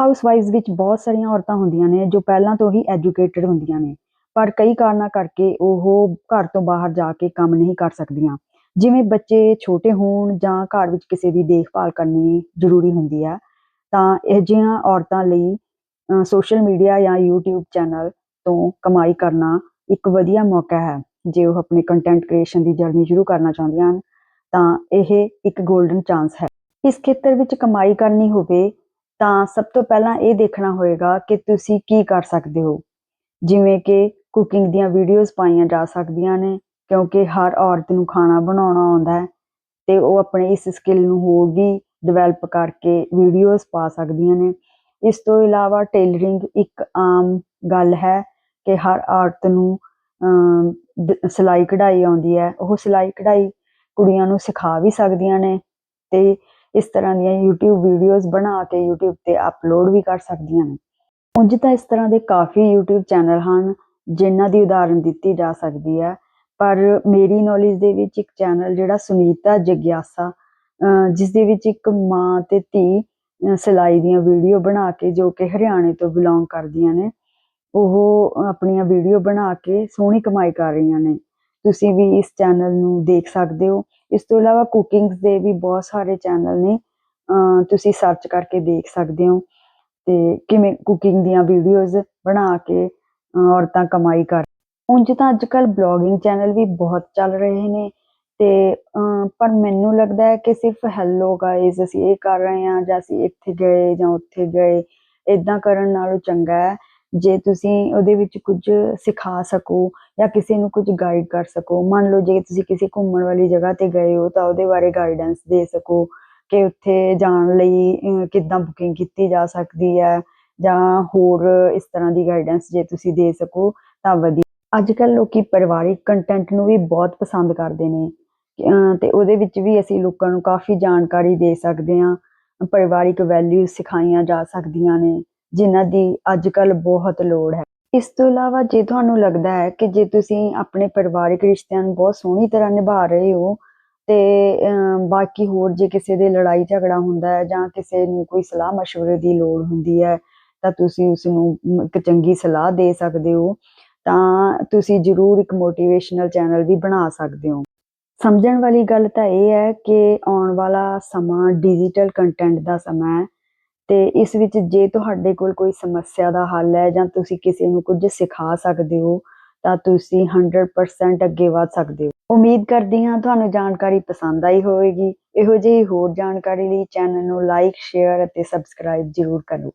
ਹਾਊਸਵਾਈਫਸ ਵਿੱਚ ਬਹੁਤ ਸਾਰੀਆਂ ਔਰਤਾਂ ਹੁੰਦੀਆਂ ਨੇ ਜੋ ਪਹਿਲਾਂ ਤੋਂ ਹੀ ਐਜੂਕੇਟਡ ਹੁੰਦੀਆਂ ਨੇ। ਪਰ ਕਈ ਕਾਰਨਾਂ ਕਰਕੇ ਉਹ ਘਰ ਤੋਂ ਬਾਹਰ ਜਾ ਕੇ ਕੰਮ ਨਹੀਂ ਕਰ ਸਕਦੀਆਂ। ਜਿਵੇਂ ਬੱਚੇ ਛੋਟੇ ਹੋਣ ਜਾਂ ਘਰ ਵਿੱਚ ਕਿਸੇ ਦੀ ਦੇਖਭਾਲ ਕਰਨੀ ਜ਼ਰੂਰੀ ਹੁੰਦੀ ਹੈ ਤਾਂ ਇਹ ਜਿਹੀਆਂ ਔਰਤਾਂ ਲਈ ਸੋਸ਼ਲ ਮੀਡੀਆ ਜਾਂ YouTube ਚੈਨਲ ਤੋਂ ਕਮਾਈ ਕਰਨਾ ਇੱਕ ਵਧੀਆ ਮੌਕਾ ਹੈ। ਜੇ ਉਹ ਆਪਣੇ ਕੰਟੈਂਟ ਕ੍ਰੀਏਸ਼ਨ ਦੀ ਜਰਨੀ ਸ਼ੁਰੂ ਕਰਨਾ ਚਾਹੁੰਦੀਆਂ ਹਨ, ਤਾਂ ਇਹ ਇੱਕ 골ਡਨ ਚਾਂਸ ਹੈ। ਇਸ ਖੇਤਰ ਵਿੱਚ ਕਮਾਈ ਕਰਨੀ ਹੋਵੇ ਤਾਂ ਸਭ ਤੋਂ ਪਹਿਲਾਂ ਇਹ ਦੇਖਣਾ ਹੋਏਗਾ ਕਿ ਤੁਸੀਂ ਕੀ ਕਰ ਸਕਦੇ ਹੋ। ਜਿਵੇਂ ਕਿ ਕੁਕਿੰਗ ਦੀਆਂ ਵੀਡੀਓਜ਼ ਪਾਈਆਂ ਜਾ ਸਕਦੀਆਂ ਨੇ ਕਿਉਂਕਿ ਹਰ ਔਰਤ ਨੂੰ ਖਾਣਾ ਬਣਾਉਣਾ ਆਉਂਦਾ ਹੈ ਤੇ ਉਹ ਆਪਣੇ ਇਸ ਸਕਿੱਲ ਨੂੰ ਹੋਰ ਵੀ ਡਿਵੈਲਪ ਕਰਕੇ ਵੀਡੀਓਜ਼ ਪਾ ਸਕਦੀਆਂ ਨੇ। ਇਸ ਤੋਂ ਇਲਾਵਾ ਟੇਲਰਿੰਗ ਇੱਕ ਆਮ ਗੱਲ ਹੈ ਕਿ ਹਰ ਔਰਤ ਨੂੰ ਅਮ, ਸਿਲਾਈ ਕਢਾਈ ਆਉਂਦੀ ਹੈ। ਉਹ ਸਿਲਾਈ ਕਢਾਈ ਕੁੜੀਆਂ ਨੂੰ ਸਿਖਾ ਵੀ ਸਕਦੀਆਂ ਨੇ ਤੇ ਇਸ ਤਰ੍ਹਾਂ ਦੀਆਂ YouTube ਵੀਡੀਓਜ਼ ਬਣਾ ਕੇ YouTube ਤੇ ਅਪਲੋਡ ਵੀ ਕਰ ਸਕਦੀਆਂ ਨੇ। ਉਂਝ ਤਾਂ ਇਸ ਤਰ੍ਹਾਂ ਦੇ ਕਾਫੀ YouTube ਚੈਨਲ ਹਨ, ਜਿਨ੍ਹਾਂ ਦੀ ਉਦਾਹਰਣ ਦਿੱਤੀ ਜਾ ਸਕਦੀ ਹੈ। ਪਰ ਮੇਰੀ ਨੌਲੇਜ ਦੇ ਵਿੱਚ ਇੱਕ ਚੈਨਲ ਜਿਹੜਾ ਸੁਨੀਤਾ ਜਗਿਆਸਾ, ਅਹ ਜਿਸ ਦੇ ਵਿੱਚ ਇੱਕ ਮਾਂ ਤੇ ਧੀ ਸਿਲਾਈ ਦੀਆਂ ਵੀਡੀਓ ਬਣਾ ਕੇ, ਜੋ ਕਿ ਹਰਿਆਣੇ ਤੋਂ ਬਿਲੋਂਗ ਕਰਦੀਆਂ ਨੇ, ਉਹ ਆਪਣੀਆਂ ਵੀਡੀਓ ਬਣਾ ਕੇ ਸੋਹਣੀ ਕਮਾਈ ਕਰ ਰਹੀਆਂ ਨੇ। ਤੁਸੀਂ ਵੀ ਇਸ ਚੈਨਲ ਨੂੰ ਦੇਖ ਸਕਦੇ ਹੋ। ਇਸ ਤੋਂ ਇਲਾਵਾ ਕੁਕਿੰਗਸ ਦੇ ਵੀ ਬਹੁਤ ਸਾਰੇ ਚੈਨਲ ਨੇ। ਤੁਸੀਂ ਸਰਚ ਕਰਕੇ ਦੇਖ ਸਕਦੇ ਹੋ ਤੇ ਕਿਵੇਂ ਕੁਕਿੰਗ ਦੀਆਂ ਵੀਡੀਓਜ਼ ਬਣਾ ਕੇ ਔਰਤਾਂ ਕਮਾਈ ਕਰ ਉਂਝ ਤਾਂ ਅੱਜ ਅੱਜਕੱਲ ਬਲੌਗਿੰਗ ਚੈਨਲ ਵੀ ਬਹੁਤ ਚੱਲ ਰਹੇ ਨੇ ਤੇ ਪਰ ਮੈਨੂੰ ਲੱਗਦਾ ਹੈ ਕਿ ਸਿਰਫ ਹੈਲੋ ਗਾਇਜ਼ ਅਸੀਂ ਇਹ ਕਰ ਰਹੇ ਹਾਂ ਜਾਂ ਅਸੀਂ ਇੱਥੇ ਗਏ ਜਾਂ ਉੱਥੇ ਗਏ ਇਦਾਂ ਕਰਨ ਨਾਲੋਂ ਚੰਗਾ ਹੈ। ਜੇ ਤੁਸੀਂ ਉਹਦੇ ਵਿੱਚ ਕੁਝ ਸਿਖਾ ਸਕੋ ਜਾਂ ਕਿਸੇ ਨੂੰ ਕੁਝ ਗਾਈਡ ਕਰ ਸਕੋ, ਮੰਨ ਲਓ ਜੇ ਤੁਸੀਂ ਕਿਸੇ ਘੁੰਮਣ ਵਾਲੀ ਜਗ੍ਹਾ ਤੇ ਗਏ ਹੋ ਤਾਂ ਉਹਦੇ ਬਾਰੇ ਗਾਈਡੈਂਸ ਦੇ ਸਕੋ ਕਿ ਉੱਥੇ ਜਾਣ ਲਈ ਕਿੱਦਾਂ ਬੁਕਿੰਗ ਕੀਤੀ ਜਾ ਸਕਦੀ ਹੈ ਜਾਂ ਹੋਰ ਇਸ ਤਰ੍ਹਾਂ ਦੀ ਗਾਈਡੈਂਸ ਜੇ ਤੁਸੀਂ ਦੇ ਸਕੋ ਤਾਂ ਵਧੀਆ। ਅੱਜ ਕੱਲ ਲੋਕੀ ਪਰਿਵਾਰਿਕ ਕੰਟੈਂਟ ਨੂੰ ਵੀ ਬਹੁਤ ਪਸੰਦ ਕਰਦੇ ਨੇ ਤੇ ਉਹਦੇ ਵਿੱਚ ਵੀ ਅਸੀਂ ਲੋਕਾਂ ਨੂੰ ਕਾਫੀ ਜਾਣਕਾਰੀ ਦੇ ਸਕਦੇ ਹਾਂ, ਪਰਿਵਾਰਿਕ ਵੈਲਿਊ ਸਿਖਾਈਆਂ ਜਾ ਸਕਦੀਆਂ ਨੇ। ਜਿਨ੍ਹਾਂ ਦੀ ਅੱਜ ਕੱਲ ਬਹੁਤ ਲੋੜ ਹੈ। ਇਸ ਤੋਂ ਇਲਾਵਾ ਜੇ ਤੁਹਾਨੂੰ ਲੱਗਦਾ ਹੈ ਕਿ ਜੇ ਤੁਸੀਂ ਆਪਣੇ ਪਰਿਵਾਰਿਕ ਰਿਸ਼ਤਿਆਂ ਨੂੰ ਬਹੁਤ ਸੋਹਣੀ ਤਰ੍ਹਾਂ ਨਿਭਾ ਰਹੇ ਹੋ ਤੇ ਬਾਕੀ ਹੋਰ ਜੇ ਕਿਸੇ ਦੇ ਲੜਾਈ ਝਗੜਾ ਹੁੰਦਾ ਹੈ ਜਾਂ ਕਿਸੇ ਨੂੰ ਕੋਈ ਸਲਾਹ مشਵਰੇ ਦੀ ਲੋੜ ਹੁੰਦੀ ਹੈ, ਤਾਂ ਤੁਸੀਂ ਉਸ ਨੂੰ ਇੱਕ ਚੰਗੀ ਸਲਾਹ ਦੇ ਸਕਦੇ ਹੋ, ਤਾਂ ਤੁਸੀਂ ਜ਼ਰੂਰ ਇੱਕ ਮੋਟੀਵੇਸ਼ਨਲ ਚੈਨਲ ਵੀ ਬਣਾ ਸਕਦੇ ਹੋ। ਸਮਝਣ ਵਾਲੀ ਗੱਲ ਤਾਂ ਇਹ ਹੈ ਕਿ ਆਉਣ ਵਾਲਾ ਸਮਾਂ ਡਿਜੀਟਲ ਕੰਟੈਂਟ ਦਾ ਸਮਾਂ ਹੈ ਤੇ ਇਸ ਵਿੱਚ ਜੇ ਤੁਹਾਡੇ ਕੋਲ ਕੋਈ ਸਮੱਸਿਆ ਦਾ ਹੱਲ ਹੈ ਜਾਂ ਤੁਸੀਂ ਕਿਸੇ ਨੂੰ ਕੁਝ ਸਿਖਾ ਸਕਦੇ ਹੋ, ਤਾਂ ਤੁਸੀਂ 100% ਅੱਗੇ ਵਧ ਸਕਦੇ ਹੋ। ਉਮੀਦ ਕਰਦੀ ਹਾਂ ਤੁਹਾਨੂੰ ਜਾਣਕਾਰੀ ਪਸੰਦ ਆਈ ਹੋਵੇਗੀ। ਇਹੋ ਜਿਹੀ ਹੋਰ ਜਾਣਕਾਰੀ ਲਈ ਚੈਨਲ ਨੂੰ ਲਾਈਕ ਸ਼ੇਅਰ ਅਤੇ ਸਬਸਕ੍ਰਾਈਬ ਜ਼ਰੂਰ ਕਰੋ।